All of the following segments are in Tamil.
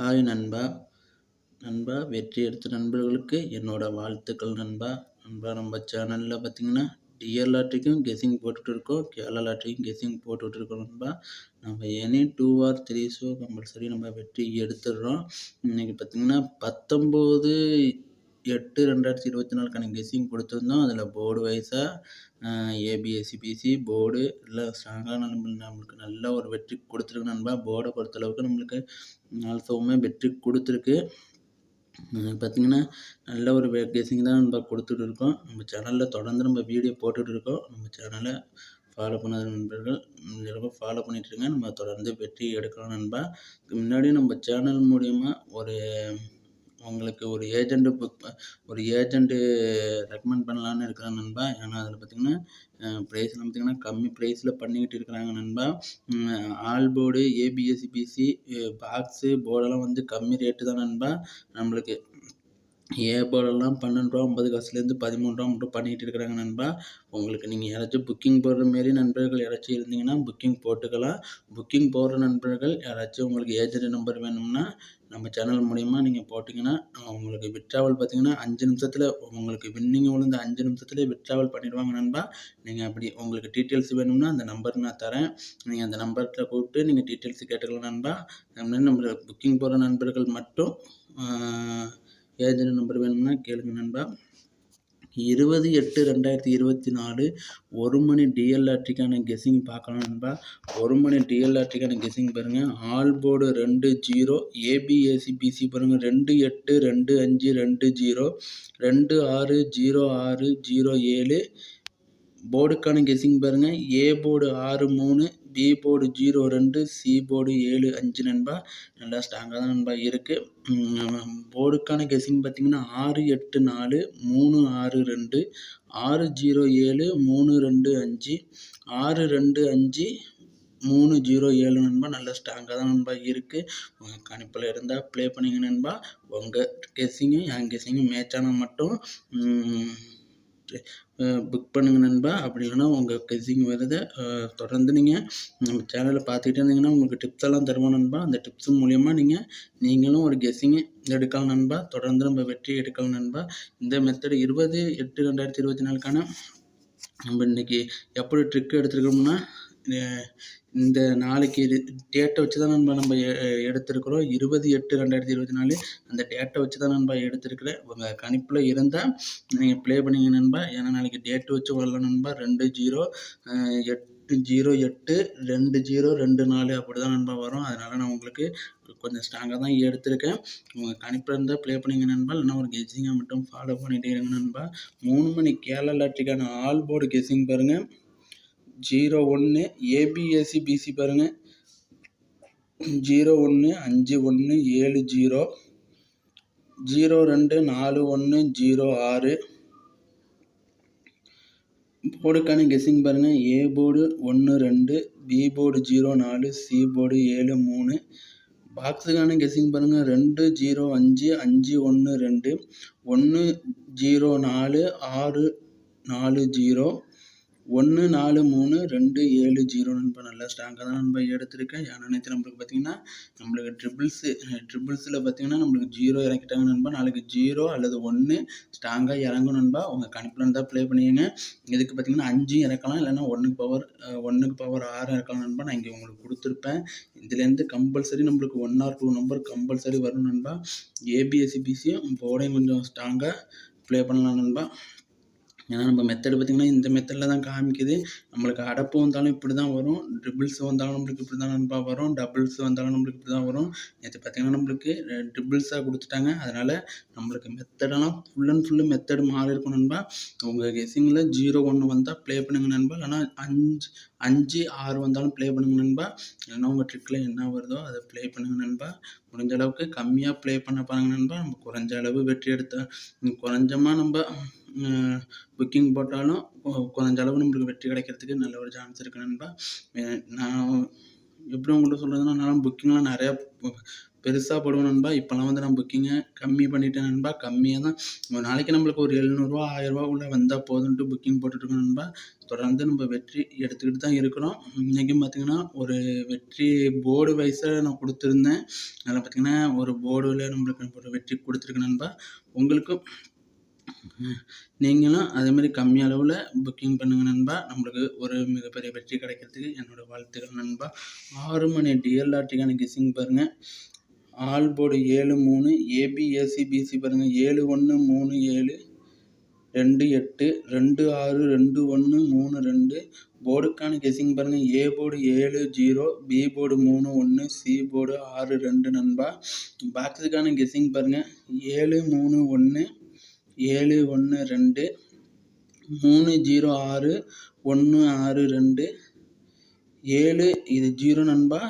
ஹாய் நண்பா. நண்பா வெற்றி எடுத்த நண்பர்களுக்கு என்னோடய வாழ்த்துக்கள் நண்பா. நண்பா நம்ம சேனலில் பார்த்தீங்கன்னா டிஎல் லாட்ரிக்கும் கெஸ்ஸிங் போட்டுட்டு இருக்கோம். கேரளா லாட்ரிக்கும் கெஸ்ஸிங் போட்டுட்டு இருக்கோம் நண்பா. நம்ம any two or three show compulsory நம்ம வெற்றி எடுத்துடுறோம். இன்றைக்கி பார்த்தீங்கன்னா பத்தொம்போது எட்டு ரெண்டாயிரத்தி இருபத்தி நாலுக்கான கெஸ்ஸிங் கொடுத்துருந்தோம். அதில் போர்டு வைஸாக ஏபிஎஸ்சிபிசி போர்டு எல்லாம் ஸ்ட்ராங்கான நம்ம நம்மளுக்கு நல்ல ஒரு வெற்றி கொடுத்துருக்கு நண்பா. போர்டை பொறுத்தளவுக்கு நம்மளுக்கு ஆல்சோவுமே வெற்றி கொடுத்துருக்கு. பார்த்திங்கன்னா நல்ல ஒரு கெஸ்ஸிங் தான் நம்ம கொடுத்துட்டு இருக்கோம். நம்ம சேனலில் தொடர்ந்து நம்ம வீடியோ போட்டுகிட்டு இருக்கோம். நம்ம சேனலை ஃபாலோ பண்ணாத நண்பர்கள் இந்த ஃபாலோ பண்ணிட்டு நம்ம தொடர்ந்து வெற்றி எடுக்கலாம் நண்பா. முன்னாடி நம்ம சேனல் மூலிமா ஒரு உங்களுக்கு ஒரு ஏஜெண்ட்டு புக் ஒரு ஏஜெண்ட்டு ரெக்கமெண்ட் பண்ணலான்னு இருக்கிறேன் நண்பா. ஏன்னா அதில் பார்த்திங்கன்னா ப்ரைஸ்லாம் பார்த்திங்கன்னா கம்மி ப்ரைஸில் பண்ணிக்கிட்டு இருக்கிறாங்க நண்பா. ஆல் போர்டு ஏபிஎஸ்சிபிசி பாக்ஸு போர்டெல்லாம் வந்து கம்மி ரேட்டு தான் நண்பா. நம்மளுக்கு ஏ போர்டெல்லாம் பன்னெண்டு ரூபா ஐம்பது காசுலேருந்து பதிமூணு ரூபா மட்டும் பண்ணிக்கிட்டு இருக்கிறாங்க நண்பா. உங்களுக்கு நீங்கள் யாராச்சும் புக்கிங் போடுற மாரி நண்பர்கள் யாராச்சும் இருந்தீங்கன்னா புக்கிங் போட்டுக்கலாம். புக்கிங் போடுற நண்பர்கள் யாராச்சும் உங்களுக்கு ஏஜென்ட் நம்பர் வேணும்னா நம்ம சேனல் மூலிமா நீங்கள் போட்டிங்கன்னா உங்களுக்கு விட்ராவல் பார்த்தீங்கன்னா அஞ்சு நிமிஷத்தில் உங்களுக்கு வின்னிங் விழுந்து அஞ்சு நிமிஷத்துலேயே விட்ராவல் பண்ணிடுவாங்க நண்பா. நீங்கள் அப்படி உங்களுக்கு டீட்டெயில்ஸ் வேணும்னா அந்த நம்பர் நான் தரேன். நீங்கள் அந்த நம்பர்கிட்ட கூப்பிட்டு நீங்கள் டீட்டெயில்ஸ் கேட்டுக்கலாம் நண்பா. நம்ம புக்கிங் போகிற நண்பர்கள் மட்டும் ஏஜென்ட் நம்பர் வேணும்னா கேளுங்க நண்பா. இருபது எட்டு ரெண்டாயிரத்தி இருபத்தி நாலு ஒரு மணி டிஎல்ஆர்டிக்கான கெஸ்ஸிங் பார்க்கலாம் நண்பா. ஒரு மணி டிஎல்ஆர்டிக்கான கெஸ்ஸிங் பாருங்கள் ஆல் போர்டு ரெண்டு zero A B A C B C பாருங்கள் ரெண்டு எட்டு ரெண்டு அஞ்சு ரெண்டு ஜீரோ ரெண்டு ஆறு ஜீரோ ஆறு ஜீரோ ஏழு போர்டுக்கான கெஸ்ஸிங் பாருங்கள் ஏ போர்டு ஆறு மூணு பி போர்டு ஜீரோ ரெண்டு சி போர்டு ஏழு அஞ்சு நண்பா. நல்லா ஸ்ட்ராங்காக தான் நண்பா இருக்குது போர்டுக்கான கெஸ்ஸிங் பார்த்திங்கன்னா ஆறு எட்டு நாலு மூணு ஆறு ரெண்டு ஆறு ஜீரோ ஏழு மூணு ரெண்டு அஞ்சு ஆறு ரெண்டு அஞ்சு மூணு ஜீரோ ஏழு நண்பா. நல்லா ஸ்ட்ராங்காக தான் நண்பா இருக்குது உங்கள் கணிப்பில் இருந்தால் ப்ளே பண்ணிங்க நண்பா. உங்கள் கெஸ்ஸிங்கும் என் கெஸ்ஸிங்கும் மேட்சான மட்டும் புக் பண்ணுங்கள் நண்பா. அப்படி இல்லைனா உங்கள் கெஸ்ஸிங் வருது தொடர்ந்து நீங்கள் நம்ம சேனலை பார்த்துக்கிட்டே இருந்தீங்கன்னா உங்களுக்கு டிப்ஸ் எல்லாம் தருவோம் நண்பா. அந்த டிப்ஸ் மூலியமாக நீங்கள் நீங்களும் ஒரு கெஸ்ஸிங்கு எடுக்கலாம் நண்பா. தொடர்ந்து நம்ம வெற்றி எடுக்கலாம் நண்பா. இந்த மெத்தடு இருபது எட்டு ரெண்டாயிரத்தி இருபத்தி நாலுக்கான நம்ம இன்றைக்கி எப்படி ட்ரிக் எடுத்துருக்கோம்னா இந்த நாளைக்கு டேட்டை வச்சு தான் நண்பா நம்ம எடுத்திருக்கிறோம். இருபது எட்டு ரெண்டாயிரத்தி இருபத்தி நாலு. அந்த டேட்டை வச்சு தான் நண்பா எடுத்திருக்கிறேன். உங்கள் கணிப்பில் இருந்தால் நீங்கள் ப்ளே பண்ணிங்க நண்பா. ஏன்னா நாளைக்கு டேட்டு வச்சு வரல நண்பா. ரெண்டு ஜீரோ எட்டு ஜீரோ எட்டு ரெண்டு ஜீரோ ரெண்டு நாலு அப்படி தான் நண்பா வரும். அதனால் நான் உங்களுக்கு கொஞ்சம் ஸ்ட்ராங்காக தான் எடுத்திருக்கேன். உங்கள் கணிப்பில் இருந்தால் ப்ளே பண்ணிங்க நண்பா. இல்லைனா ஒரு கெஸிங்கை மட்டும் ஃபாலோ பண்ணிகிட்டே இருங்க நண்பா. மூணு மணி கேரளா லாட்ரிக்கான ஆல் போர்டு கெஸ்ஸிங் பாருங்கள் ஜீரோ ஒன்று ஏபிஎஸ்சி பிசி பாருங்கள் ஜீரோ ஒன்று அஞ்சு ஒன்று ஏழு ஜீரோ. ஜீரோ ரெண்டு நாலு ஒன்று ஜீரோ ஆறு. போர்டுக்கான கெஸ்ஸிங் பாருங்கள் ஏ போர்டு ஒன்று ரெண்டு பி போர்டு ஜீரோ நாலு சி போர்டு ஏழு மூணு. பாக்ஸுக்கான கெஸ்ஸிங் பாருங்கள் ரெண்டு ஜீரோ அஞ்சு அஞ்சு ஒன்று ரெண்டு. ஒன்று ஜீரோ நாலு ஆறு நாலு ஜீரோ. ஒன்று நாலு மூணு ரெண்டு ஏழு ஜீரோ நண்பா நல்லா ஸ்ட்ராங்காக தான் நண்பா எடுத்திருக்கேன். ஏன்னா நேற்று நம்மளுக்கு பார்த்தீங்கன்னா நம்மளுக்கு ட்ரிபிள்ஸு ட்ரிபிள்ஸில் பார்த்தீங்கன்னா நம்மளுக்கு ஜீரோ இறக்கிட்டாங்க நண்பா. நாளைக்கு ஜீரோ அல்லது ஒன்று ஸ்ட்ராங்காக இறங்கும் நண்பா. உங்கள் கணிப்பில் தான் ப்ளே பண்ணிடுங்க இதுக்கு பார்த்தீங்கன்னா அஞ்சு இறக்கலாம். இல்லைன்னா ஒன்றுக்கு பவர் ஒன்றுக்கு பவர் ஆறு இறக்கலாம் நண்பா. நான் இங்கே உங்களுக்கு கொடுத்துருப்பேன். இதுலேருந்து கம்பல்சரி நம்மளுக்கு one or two number compulsory வரும் நண்பா. ஏபிஎஸ்சி பிசியும் போர்டையும் கொஞ்சம் ஸ்ட்ராங்காக ப்ளே பண்ணலாம் நண்பா. ஏன்னா நம்ம மெத்தடு பார்த்திங்கன்னா இந்த மெத்தடில் தான் காமிக்குது. நம்மளுக்கு அடப்பு வந்தாலும் இப்படி தான் வரும். ட்ரிபிள்ஸ் வந்தாலும் நம்மளுக்கு இப்படி தான் நண்பா வரும். டபுள்ஸ் வந்தாலும் நம்மளுக்கு இப்படி தான் வரும். நேற்று பார்த்திங்கன்னா நம்மளுக்கு ட்ரிபிள்ஸாக கொடுத்துட்டாங்க. அதனால் நம்மளுக்கு மெத்தடெல்லாம் ஃபுல் அண்ட் ஃபுல்லு மெத்தடு மாறி இருக்கும் நண்பா. உங்கள் கெஸிங்கில் ஜீரோ ஒன்று வந்தால் ப்ளே பண்ணுங்க நண்பா. இல்லைனா அஞ்சு அஞ்சு ஆறு வந்தாலும் ப்ளே பண்ணுங்க நண்பா. இல்லைனா உங்கள் ட்ரிக்கில் என்ன வருதோ அதை ப்ளே பண்ணுங்க நண்பா. முடிஞ்ச அளவுக்கு கம்மியாக ப்ளே பண்ண பாருங்க நண்பா. நம்ம குறைஞ்ச அளவு வெற்றி எடுத்த குறைஞ்சமாக நம்ம புக்கிங் போட்டாலும் கொஞ்சளவு நம்மளுக்கு வெற்றி கிடைக்கிறதுக்கு நல்ல ஒரு சான்ஸ் இருக்குது நண்பா. நான் எப்படி உங்கள்கிட்ட சொல்கிறதுனா நான் புக்கிங்லாம் நிறையா பெருசாக போடுவேன் நண்பா. இப்போலாம் வந்து நான் புக்கிங்கை கம்மி பண்ணிட்டேன் நண்பா. கம்மியாக தான். ஒரு நாளைக்கு நம்மளுக்கு ஒரு எழுநூறுவா ஆயிரரூவா உள்ள வந்தால் போதுன்ட்டு புக்கிங் போட்டுட்ருக்கோம் நண்பா. தொடர்ந்து நம்ம வெற்றி எடுத்துக்கிட்டு தான் இருக்கிறோம். இன்றைக்கும் பார்த்திங்கன்னா ஒரு வெற்றி போர்டு வைஸாக நான் கொடுத்துருந்தேன். அதில் பார்த்திங்கன்னா ஒரு போர்டில் நம்மளுக்கு ஒரு வெற்றி கொடுத்துருக்கேன் நண்பா. உங்களுக்கும் நீங்களும் அதேமாதிரி கம்மி அளவில் புக்கிங் பண்ணுங்கள் நண்பா. நம்மளுக்கு ஒரு மிகப்பெரிய வெற்றி கிடைக்கிறதுக்கு என்னோடய வாழ்த்துக்கள் நண்பா. ஆறு மணி டிஎல்ஆர்டிக்கான கெஸ்ஸிங் பாருங்கள் ஆல் போர்டு ஏழு மூணு ஏபிஎஸ்சி பிசி பாருங்கள் ஏழு ஒன்று மூணு ஏழு ரெண்டு எட்டு ரெண்டு ஆறு ரெண்டு ஒன்று மூணு ரெண்டு. போர்டுக்கான கெஸ்ஸிங் பாருங்கள் ஏ போர்டு ஏழு ஜீரோ பி போர்டு மூணு ஒன்று சி போர்டு ஆறு ரெண்டு நண்பா. பாக்ஸுக்கான கெஸ்ஸிங் பாருங்கள் ஏழு மூணு ஒன்று ஏழு ஒன்று ரெண்டு மூணு ஜீரோ ஆறு ஒன்று ஆறு ரெண்டு ஏழு இது ஜீரோ நண்பா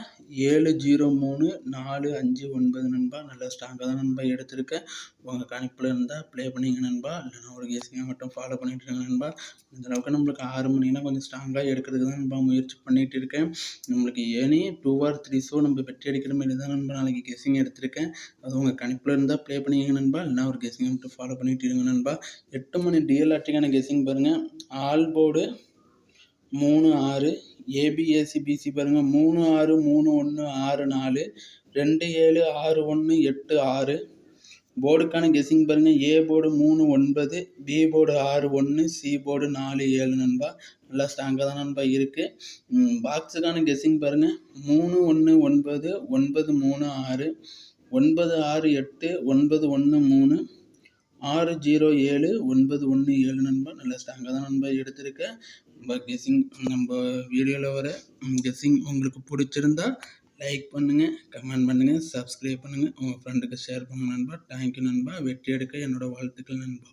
ஏழு ஜீரோ மூணு நாலு அஞ்சு ஒன்பது நண்பா. நல்லா ஸ்ட்ராங்காக தான் நண்பா எடுத்திருக்கேன் உங்கள் கணிப்பில் இருந்தால் ப்ளே பண்ணிங்க நண்பா. இல்லைனா ஒரு கேசிங்காக மட்டும் ஃபாலோ பண்ணிகிட்டு இருங்க நண்பா. இந்த அளவுக்கு நம்மளுக்கு ஆறு மணினா கொஞ்சம் ஸ்ட்ராங்காக எடுக்கிறதுக்கு தான் நண்பா முயற்சி பண்ணிகிட்டு இருக்கேன். நம்மளுக்கு any two or three show நம்ம வெற்றி அடிக்கிற மாதிரி தான் நண்பா நாளைக்கு கெஸிங் எடுத்திருக்கேன். அது உங்கள் கணிப்பில் இருந்தால் ப்ளே பண்ணிங்க நண்பா. இல்லைனா ஒரு கெஸிங்கை மட்டும் ஃபாலோ பண்ணிட்டு இருங்க நண்பா. எட்டு மணி டிஎல்ஆர்டிக்கான கெஸிங் பாருங்கள் ஆல் போர்டு மூணு ஆறு ஏபிஎஸ்சி பிசி பாருங்கள் மூணு ஆறு மூணு ஒன்று ஆறு நாலு. ரெண்டு ஏழு ஆறு ஒன்று எட்டு ஆறு. போர்டுக்கான கெஸ்ஸிங் பாருங்கள் ஏ போர்டு மூணு ஒன்பது. பி போர்டு ஆறு ஒன்று சி போர்டு நாலு ஏழு நண்பா. நல்லா ஸ்ட்ராங்காக தான் நண்பா இருக்குது பாக்ஸுக்கான கெஸ்ஸிங் பாருங்கள் மூணு ஒன்று ஒன்பது. ஒன்பது மூணு ஆறு. ஒன்பது ஆறு எட்டு. ஒன்பது ஒன்று மூணு. ஆறு ஜீரோ ஏழு ஒன்பது ஒன்று ஏழு நண்பா. நல்ல ஸ்ட்ராங்காக தான் நண்பா எடுத்திருக்கேன் நம்ம கெஸ்ஸிங் நம்ம வீடியோவில் வர கெஸ்ஸிங் உங்களுக்கு பிடிச்சிருந்தா லைக் பண்ணுங்கள் கமெண்ட் பண்ணுங்கள் சப்ஸ்கிரைப் பண்ணுங்கள் உங்கள் ஃப்ரெண்டுக்கு ஷேர் பண்ணுங்கள் நண்பா. தேங்க்யூ நண்பா. வெற்றி எடுக்க என்னோடய வாழ்த்துக்கள் நண்பா.